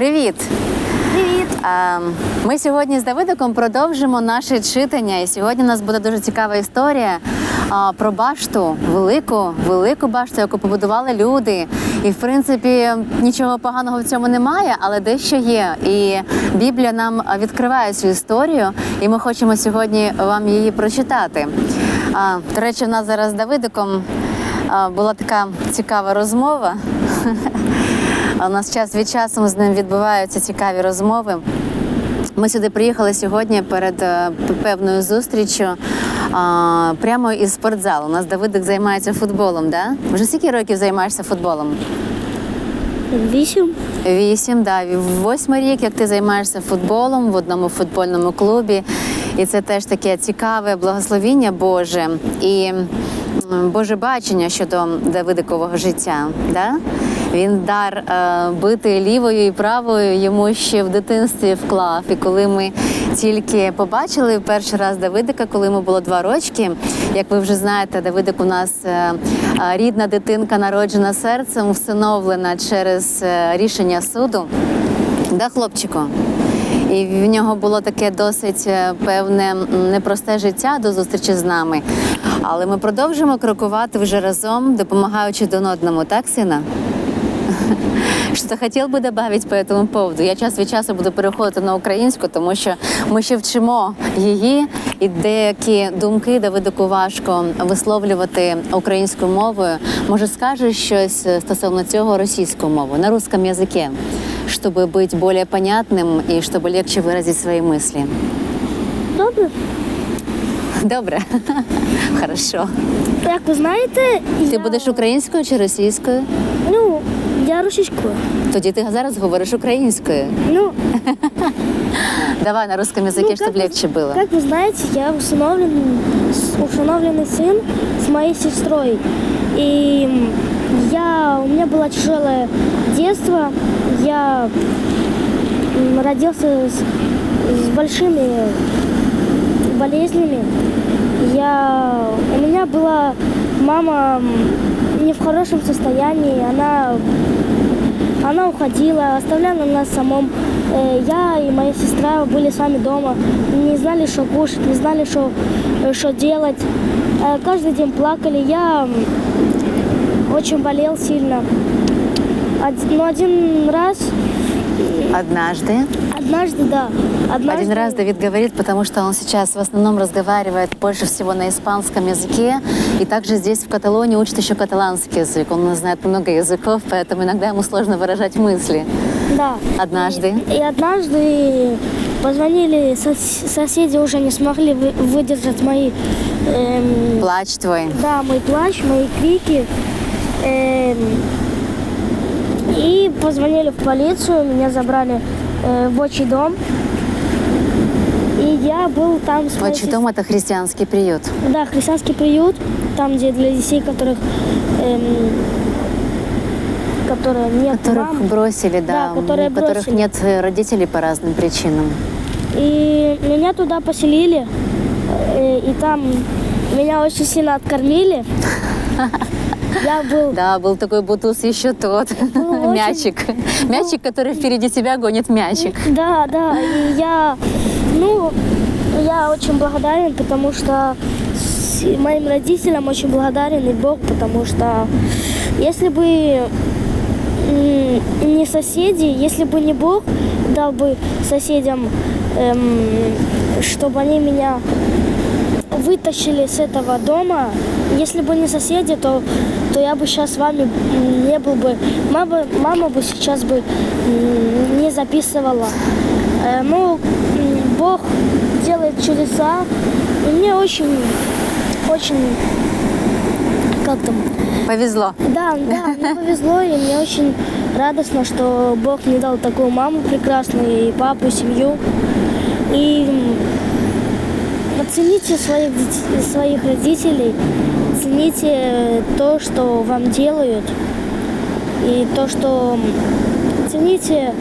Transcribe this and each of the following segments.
Привіт! Привіт! Е, Ми сьогодні з Давидиком продовжимо наше читання. І сьогодні у нас буде дуже цікава історія про башту, велику, велику башту, яку побудували люди. І в принципі нічого поганого в цьому немає, але дещо є. І Біблія нам відкриває цю історію, і ми хочемо сьогодні вам її прочитати. До речі, у нас зараз з Давидиком була така цікава розмова. У нас час від часу з ним відбуваються цікаві розмови. Ми сюди приїхали сьогодні перед е, певною зустріччю а, прямо із спортзалу. У нас Давидик займається футболом, да? Вже скільки років займаєшся футболом? Вісім. Вісім, да. Восьмий рік, як ти займаєшся футболом в одному футбольному клубі. І це теж таке цікаве благословіння Боже і Боже бачення щодо Давидикового життя. Да? Він дар е, бити лівою і правою йому ще в дитинстві вклав. І коли ми тільки побачили перший раз Давидика, коли йому було два рочки, як ви вже знаєте, Давидик у нас е, е, рідна дитинка, народжена серцем, всиновлена через рішення суду. Да, хлопчику? І в нього було таке досить е, певне непросте життя до зустрічі з нами. Але ми продовжуємо крокувати вже разом, допомагаючи один одному, так, сина? Що хотів би добавити по цьому поводу? Я час від часу буду переходити на українську, тому що ми ще вчимо її, і деякі думки Давидику важко висловлювати українською мовою. Може, скажеш щось стосовно цього російською мовою на русском языке, чтобы быть более понятным и чтобы легче выразить свои мысли. Добре. Добре, хорошо. Як ви знаєте, Ти я... будеш українською чи російською? Ну, я російською. Тоді ти зараз говориш українською. Ну, Давай на русском языке, ну, чтобы как вы- легче было. Как вы знаете, я усыновлен, с- усыновленный сын с моей сестрой. И я, у меня было тяжелое детство. Я родился с, с большими болезнями. Я, у меня была мама не в хорошем состоянии. Она она уходила, оставляла нас самом. Э, Я и моя сестра были с вами дома, не знали, что кушать, не знали, что, что делать. Э, Каждый день плакали. Я очень болел сильно. Од- Но один раз, Однажды, однажды, да, однажды... один раз Давид говорит, потому что он сейчас в основном разговаривает больше всего на испанском языке, и также здесь в Каталонии учит еще каталанский язык. Он знает много языков, поэтому иногда ему сложно выражать мысли. Да. Однажды. И однажды позвонили сос- соседи, уже не смогли вы- выдержать мои эм, Плач твой. Да, мой плач, мои крики. Эм, И позвонили в полицию, меня забрали э, в отчий дом. И я был там с моей Отчий дом – это христианский приют. сес- Да, христианский приют, там, где для детей, которых, эм, которые нет Которых мам. бросили, да, Да, которые у которых бросили. нет э, родителей по разным причинам. И меня туда поселили, э, и там меня очень сильно откормили. Я был Да, был такой бутуз еще тот, очень- мячик. Мячик, который впереди тебя гонит мячик. Да, да. И я, ну, я очень благодарен, потому что моим родителям очень благодарен и Бог, потому что если бы не соседи, если бы не Бог дал бы соседям, эм, чтобы они меня вытащили с этого дома. Если бы не соседи, то, то я бы сейчас с вами не был бы. Мама, мама бы сейчас бы не записывала. Э, Ну, Бог делает чудеса. И мне очень, очень, как там, Повезло. да, да, мне повезло, и мне очень радостно, что Бог мне дал такую маму прекрасную, и папу, и семью. И м, оцените своих, своих родителей, цените то, что вам делают, и то, что цените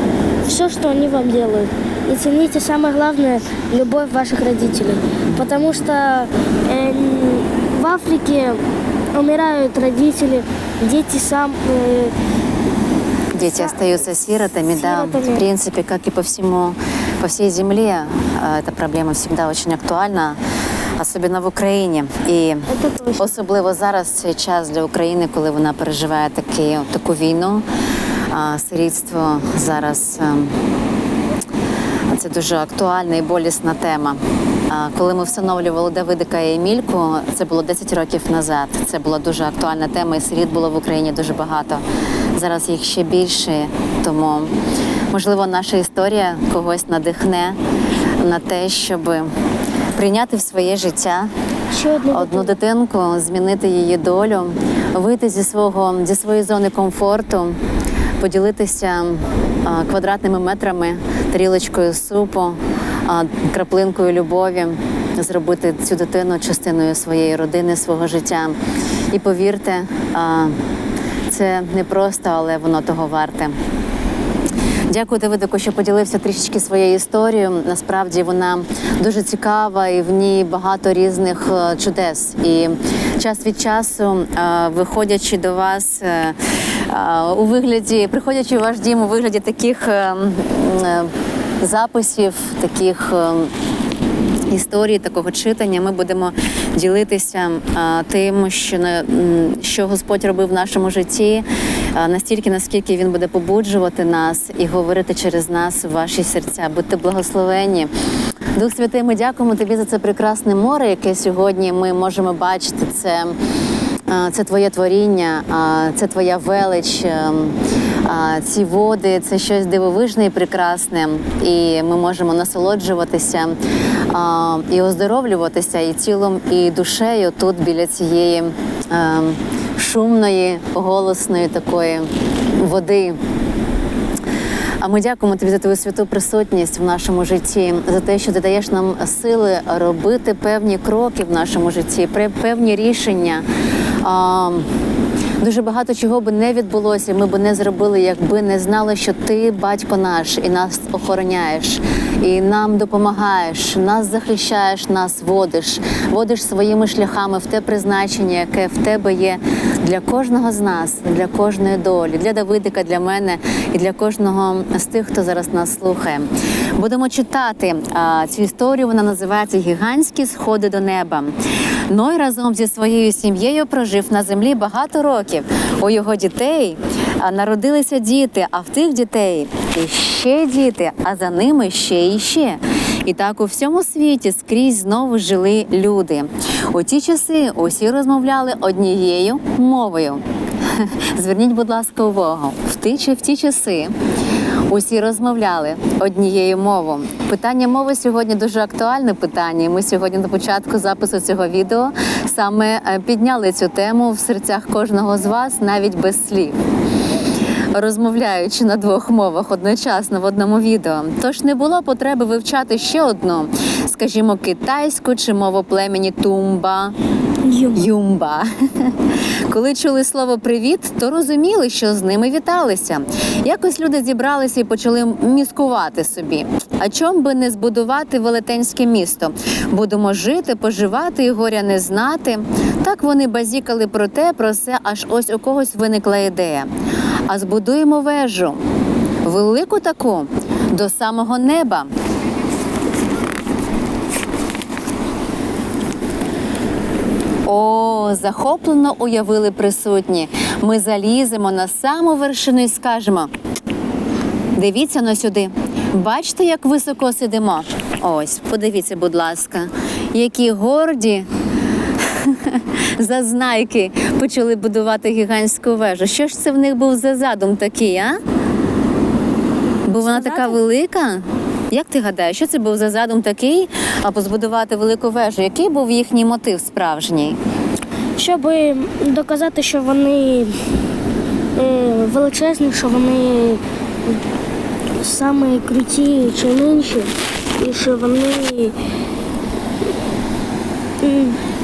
все, что они вам делают. И цените самое главное любовь ваших родителей. Потому что э, в Африке умирают родители, дети сам, э, Дети остаются сиротами, да. Сиротами. В принципе, как и по всему, по всей земле, э, эта проблема всегда очень актуальна, особенно в Україні. І Это точно. особливо зараз цей час для України, коли вона переживає такі, таку війну. А, Сирітство зараз ем, це дуже актуальна і болісна тема. А, Коли ми встановлювали Давидика і Емільку, це було 10 років назад. Це була дуже актуальна тема, і сиріт було в Україні дуже багато. Зараз їх ще більше, тому можливо наша історія когось надихне на те, щоб прийняти в своє життя одну дитинку, змінити її долю, вийти зі свого зі своєї зони комфорту, поділитися квадратними метрами, тарілочкою супу, краплинкою любові, зробити цю дитину частиною своєї родини, свого життя. І повірте, це не просто, але воно того варте. Дякую, Давидику, що поділився трішечки своєю історією. Насправді вона дуже цікава і в ній багато різних е, чудес. І час від часу, е, виходячи до вас е, у вигляді, приходячи у ваш дім у вигляді таких е, м, е, записів, таких. Історії такого читання ми будемо ділитися тим, що м, що Господь робив в нашому житті, настільки, наскільки він буде побуджувати нас і говорити через нас в ваші серця. Будьте благословені. Дух Святий, ми дякуємо тобі за це прекрасне море, яке сьогодні ми можемо бачити. Це це твоє творіння, це твоя велич. Ці води це щось дивовижне і прекрасне, і ми можемо насолоджуватися і оздоровлюватися і тілом, і душею тут біля цієї шумної, голосної такої води. А ми дякуємо тобі за твою святу присутність в нашому житті, за те, що ти даєш нам сили робити певні кроки в нашому житті, певні рішення. Дуже багато чого би не відбулося, ми б не зробили, якби не знали, що ти батько наш і нас охороняєш, і нам допомагаєш, нас захищаєш, нас водиш, водиш своїми шляхами в те призначення, яке в тебе є для кожного з нас, для кожної долі, для Давидика, для мене і для кожного з тих, хто зараз нас слухає. Будемо читати а, цю історію. Вона називається Гігантські сходи до неба. Ной разом зі своєю сім'єю прожив на землі багато років. У його дітей народилися діти, а в тих дітей ще діти, а за ними ще і ще. І так у всьому світі скрізь знову жили люди. У ті часи усі розмовляли однією мовою. Зверніть, будь ласка, увагу. В ті, чи- в ті часи усі розмовляли однією мовою. Питання мови сьогодні дуже актуальне питання. Ми сьогодні на початку запису цього відео саме е, підняли цю тему в серцях кожного з вас, навіть без слів. Розмовляючи на двох мовах одночасно в одному відео, тож не було потреби вивчати ще одну, скажімо, китайську чи мову племені Тумба. Юмба. Коли чули слово привіт, то розуміли, що з ними віталися. Якось люди зібралися і почали міскувати собі. А чом би не збудувати велетенське місто? Будемо жити, поживати і горя не знати. Так вони базікали про те, про все, аж ось у когось виникла ідея. А збудуємо вежу, велику таку до самого неба. О, захоплено уявили присутні. Ми заліземо на саму вершину і скажемо: дивіться на сюди. Бачите, як високо сидимо? Ось, подивіться, будь ласка, які горді зазнайки почали будувати гігантську вежу. Що ж це в них був за задум такий, а? Бо вона така велика. Як ти гадаєш, що це був за задум такий, або збудувати велику вежу? Який був їхній мотив справжній? Щоб доказати, що вони е, величезні, що вони самі круті чи інші, і що вони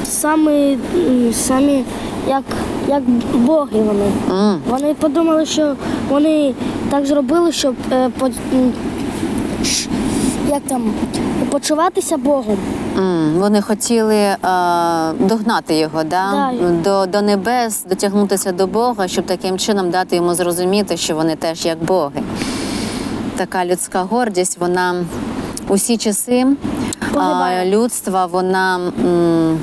самі, самі як, як боги вони. М. Вони подумали, що вони так зробили, щоб щ- як там почуватися Богом. М, Вони хотіли е, догнати його да? Да. До, до небес, дотягнутися до Бога, щоб таким чином дати йому зрозуміти, що вони теж як Боги. Така людська гордість, вона усі часи е, людства, вона. м,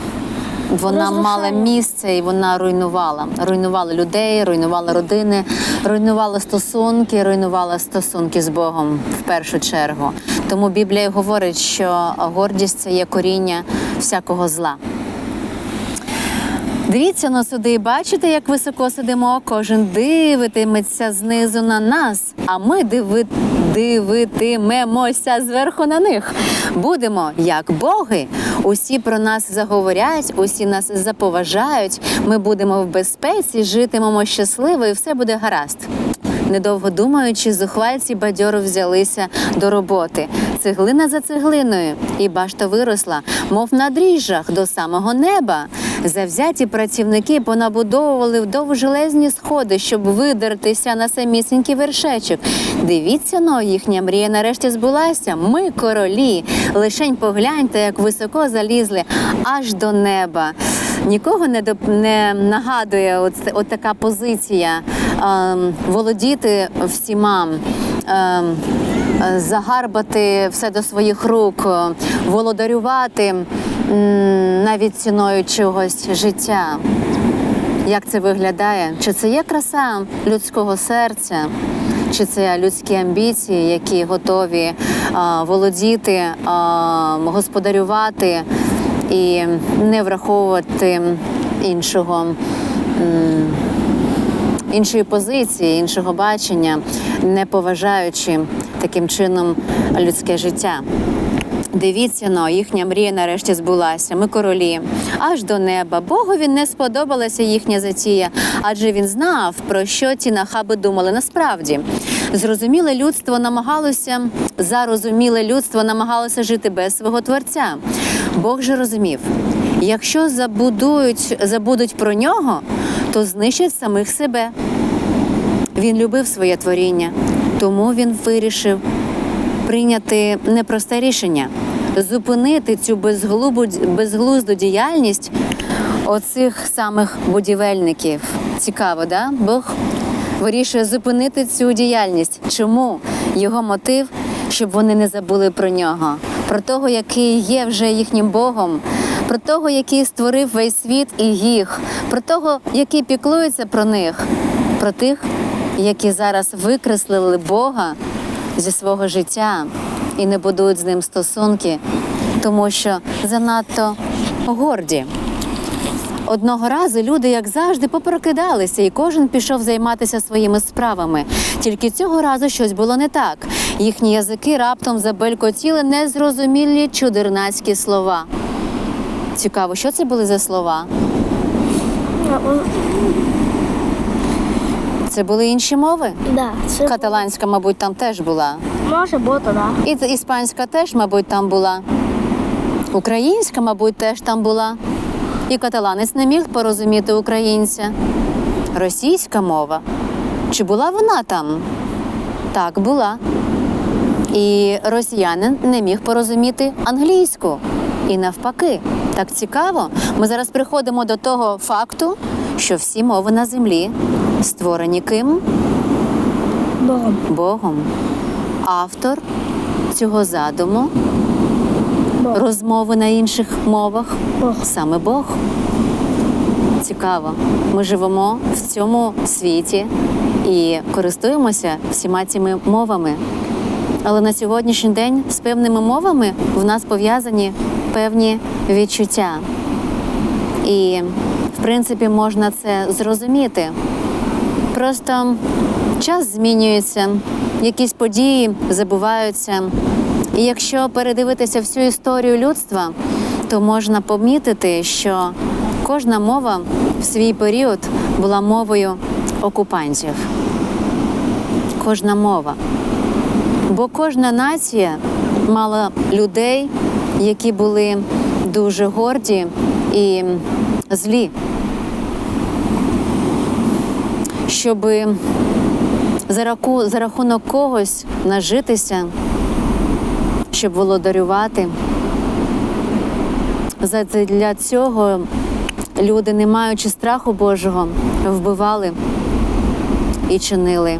вона мала місце і вона руйнувала. Руйнувала людей, руйнувала родини, руйнувала стосунки, руйнувала стосунки з Богом в першу чергу. Тому Біблія говорить, що гордість це є коріння всякого зла. Дивіться на суди бачите, як високо сидимо. Кожен дивитиметься знизу на нас, а ми диви... дивитимемося зверху на них. Будемо як боги. Усі про нас заговорять, усі нас заповажають. Ми будемо в безпеці, житимемо щасливо, і все буде гаразд. Недовго думаючи, зухвальці бадьоро взялися до роботи. Цеглина за цеглиною, і башта виросла, мов на дріжджах до самого неба. Завзяті працівники понабудовували вдовж железні сходи, щоб видертися на самісінький вершечок. Дивіться, но їхня мрія нарешті збулася. Ми королі. Лишень погляньте, як високо залізли аж до неба. Нікого не доп... не нагадує от, от така позиція ем, володіти всіма. Ем, е, Загарбати все до своїх рук, е, володарювати навіть ціною чогось життя. Як це виглядає? Чи це є краса людського серця? Чи це людські амбіції, які готові а, володіти, а, господарювати і не враховувати іншого, іншої позиції, іншого бачення, не поважаючи таким чином людське життя? Дивіться, но їхня мрія нарешті збулася. Ми королі аж до неба. Богові не сподобалася їхня затія, адже він знав, про що ті нахаби думали насправді. Зрозуміле людство намагалося зарозуміле людство намагалося жити без свого творця. Бог же розумів, якщо забудують, забудуть про нього, то знищать самих себе. Він любив своє творіння, тому він вирішив прийняти непросте рішення зупинити цю безглубу, безглузду діяльність оцих самих будівельників. Цікаво, да? Бог вирішує зупинити цю діяльність. Чому його мотив, щоб вони не забули про нього, про того, який є вже їхнім Богом, про того, який створив весь світ і їх, про того, який піклується про них, про тих, які зараз викреслили Бога зі свого життя і не будують з ним стосунки, тому що занадто горді. Одного разу люди, як завжди, попрокидалися, і кожен пішов займатися своїми справами. Тільки цього разу щось було не так. Їхні язики раптом забелькотіли незрозумілі чудернацькі слова. Цікаво, що це були за слова? Це були інші мови? Да, це Каталанська, мабуть, там теж була. може бути, да. І іспанська теж, мабуть, там була. Українська, мабуть, теж там була. І каталанець не міг порозуміти українця. Російська мова. Чи була вона там? Так, була. І росіянин не міг порозуміти англійську. І навпаки, так цікаво. Ми зараз приходимо до того факту, що всі мови на землі створені ким? Богом. Богом. Автор цього задуму Бог. розмови на інших мовах Бог. саме Бог. Цікаво. Ми живемо в цьому світі і користуємося всіма цими мовами. Але на сьогоднішній день з певними мовами в нас пов'язані певні відчуття. І, в принципі, можна це зрозуміти. Просто час змінюється, якісь події забуваються. І якщо передивитися всю історію людства, то можна помітити, що кожна мова в свій період була мовою окупантів. Кожна мова. Бо кожна нація мала людей, які були дуже горді і злі. Щоб за, раку, за рахунок когось нажитися щоб володарювати. Для цього люди, не маючи страху Божого, вбивали і чинили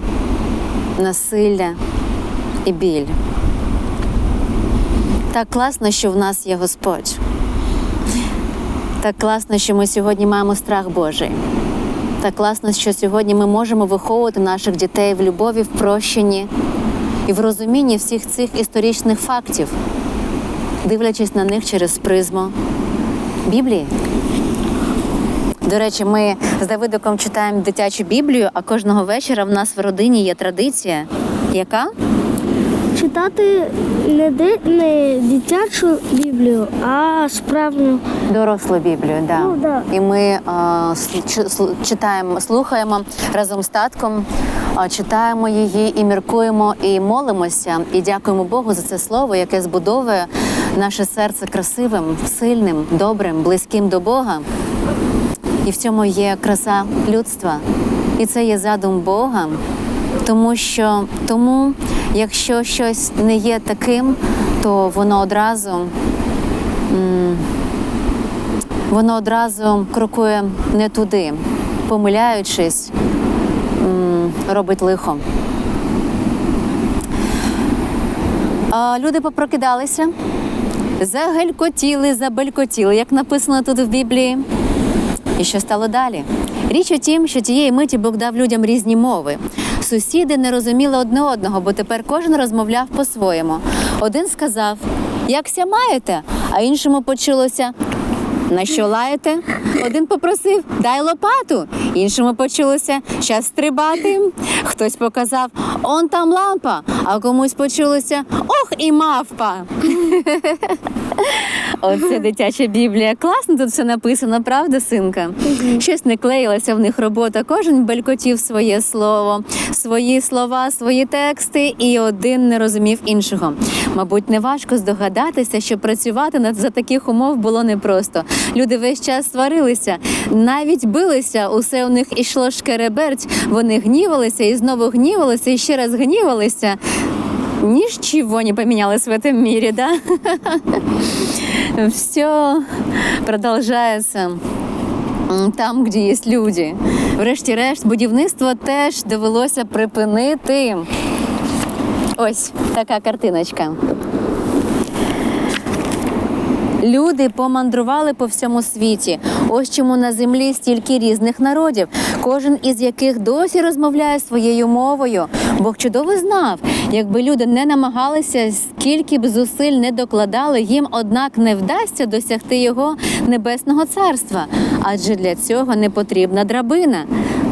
насилля і біль. Так класно, що в нас є Господь. Так класно, що ми сьогодні маємо страх Божий. Так класно, що сьогодні ми можемо виховувати наших дітей в любові, в прощенні і в розумінні всіх цих історичних фактів, дивлячись на них через призму Біблії. До речі, ми з Давидиком читаємо дитячу Біблію, а кожного вечора в нас в родині є традиція. Яка? Читати не, ди, не дитячу Біблію, а справжню. Дорослу Біблію, да. Ну, да. І ми а, читаємо, слухаємо разом з татком, а, читаємо її і міркуємо, і молимося, і дякуємо Богу за це слово, яке збудовує наше серце красивим, сильним, добрим, близьким до Бога. І в цьому є краса людства. І це є задум Бога. Тому що тому, якщо щось не є таким, то воно одразу воно одразу крокує не туди, помиляючись, робить лихо. Люди попрокидалися, загелькотіли, забелькотіли, як написано тут в Біблії. І що стало далі? Річ у тім, що тієї миті Бог дав людям різні мови. Сусіди не розуміли одне одного, бо тепер кожен розмовляв по-своєму. Один сказав, якся маєте, а іншому почулося. На що лаєте? Один попросив дай лопату, іншому почулося щас стрибати. Хтось показав он там лампа, а комусь почулося ох і мавпа. Оце дитяча біблія. Класно тут все написано, правда, синка? Щось не клеїлася в них робота. Кожен белькотів своє слово, свої слова, свої тексти, і один не розумів іншого. Мабуть, неважко здогадатися, що працювати над за таких умов було непросто. Люди весь час сварилися, навіть билися. Усе у них ішло шкереберть. Вони гнівалися і знову гнівалися, і ще раз гнівалися. Ничего не поменялось в этом мире, да? Все продолжается там, де є люди. Врешті-решт, будівництво теж довелося припинити. Ось така картиночка. Люди помандрували по всьому світі. Ось чому на землі стільки різних народів, кожен із яких досі розмовляє своєю мовою. Бог чудово знав, якби люди не намагалися, скільки б зусиль не докладали, їм однак не вдасться досягти його небесного царства. Адже для цього не потрібна драбина,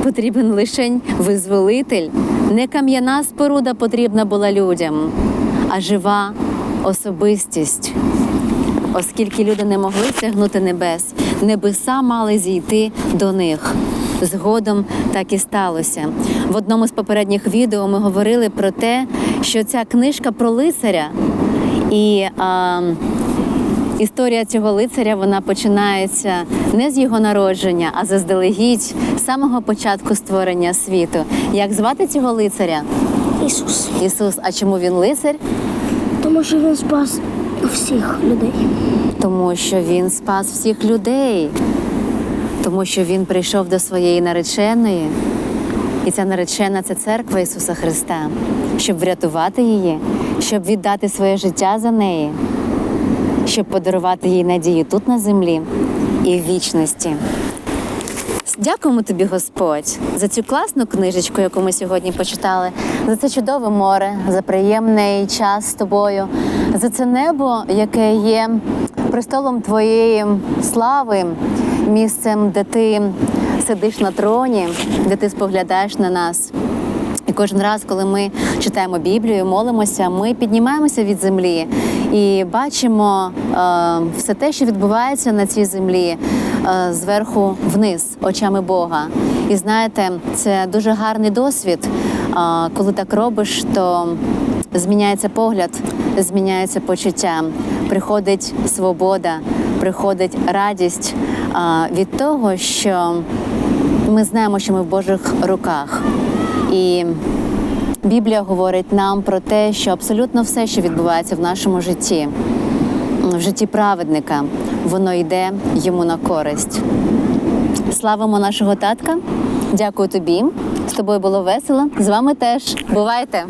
потрібен лишень визволитель. Не кам'яна споруда потрібна була людям, а жива особистість. Оскільки люди не могли сягнути небес, небеса мали зійти до них. Згодом так і сталося. В одному з попередніх відео ми говорили про те, що ця книжка про лицаря і а, історія цього лицаря вона починається не з його народження, а заздалегідь з самого початку створення світу. Як звати цього лицаря? Ісус. Ісус. А чому він лицар? Тому що він спас всіх людей. Тому що він спас всіх людей, тому що він прийшов до своєї нареченої, і ця наречена це церква Ісуса Христа, щоб врятувати її, щоб віддати своє життя за неї, щоб подарувати їй надію тут на землі і в вічності. Дякуємо тобі, Господь, за цю класну книжечку, яку ми сьогодні почитали, за це чудове море, за приємний час з тобою, за це небо, яке є престолом твоєї слави, місцем, де ти сидиш на троні, де ти споглядаєш на нас. І кожен раз, коли ми читаємо Біблію, молимося, ми піднімаємося від землі і бачимо е, все те, що відбувається на цій землі е, зверху вниз, очами Бога. І знаєте, це дуже гарний досвід. Е, коли так робиш, то зміняється погляд, зміняється почуття, приходить свобода, приходить радість від того, що ми знаємо, що ми в Божих руках. І Біблія говорить нам про те, що абсолютно все, що відбувається в нашому житті, в житті праведника, воно йде йому на користь. Славимо нашого татка. Дякую тобі. З тобою було весело. З вами теж. Бувайте!